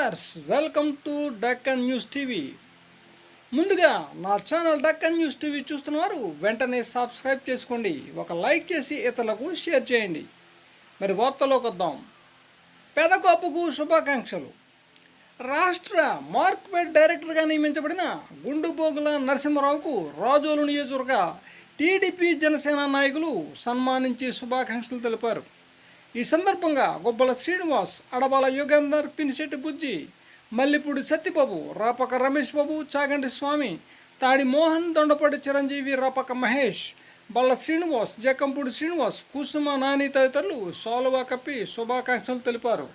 Sir welcome to Deccan News TV. ముందుగా నా channel Deccan news TV చూస్తున్నవారు వెంటనే సబ్స్క్రైబ్ చేసుకోండి. ఒక లైక్ చేసి ఇతరులకు షేర్ చేయండి. మరి వార్తలోకి వద్దాం. పెదకోపుకు శుభాకాంక్షలు. రాష్ట్ర మార్క్పెట్ డైరెక్టర్గా నియమించబడిన గుండుపోగుల నరసింహరావుకు రాజోలు నియోజకవర్గ టీడీపీ జనసేన నాయకులు సన్మానించి శుభాకాంక్షలు తెలిపారు. ఈ సందర్భంగా గొబ్బల శ్రీనివాస్ అడబాల యోగేందర్ పినిశెట్టి బుజ్జి మల్లిపూడి సత్యబాబు రాపక రమేష్ బాబు చాగంటి స్వామి తాడి మోహన్ దొండపాటి చిరంజీవి రాపక మహేష్ బల్ల శ్రీనివాస్ జకంపూడి శ్రీనివాస్ కుసుమ నాని తదితరులు సోలవా కప్పి శుభాకాంక్షలు తెలిపారు.